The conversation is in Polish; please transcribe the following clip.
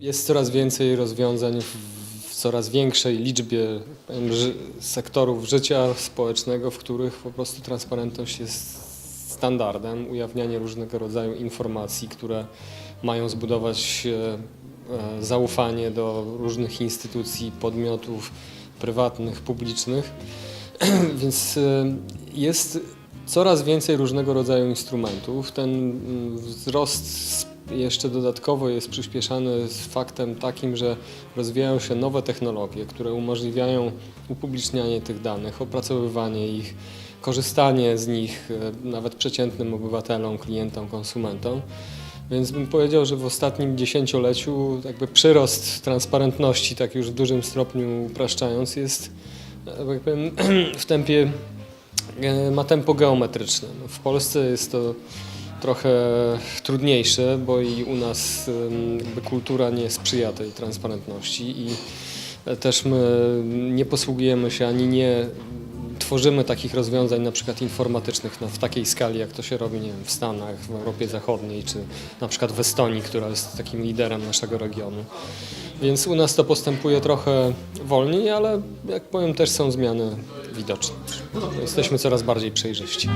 Jest coraz więcej rozwiązań w, coraz większej liczbie sektorów życia społecznego, w których po prostu transparentność jest standardem, ujawnianie różnego rodzaju informacji, które mają zbudować e, e, zaufanie do różnych instytucji, podmiotów prywatnych, publicznych. Więc e, jest coraz więcej różnego rodzaju instrumentów. Ten mm, wzrost jeszcze dodatkowo jest przyspieszany z faktem takim, że rozwijają się nowe technologie, które umożliwiają upublicznianie tych danych, opracowywanie ich, korzystanie z nich e, nawet przeciętnym obywatelom, klientom, konsumentom. Więc bym powiedział, że w ostatnim dziesięcioleciu jakby przyrost transparentności, tak już w dużym stopniu upraszczając, jest e, w tempie e, ma tempo geometryczne. No, w Polsce jest to trochę trudniejsze, bo i u nas kultura nie sprzyja tej transparentności i e, też my nie posługujemy się ani nie tworzymy takich rozwiązań na przykład informatycznych w takiej skali, jak to się robi nie wiem, w Stanach, w Europie Zachodniej, czy na przykład w Estonii, która jest takim liderem naszego regionu. Więc u nas to postępuje trochę wolniej, ale jak powiem też są zmiany widoczne. Jesteśmy coraz bardziej przejrzyści.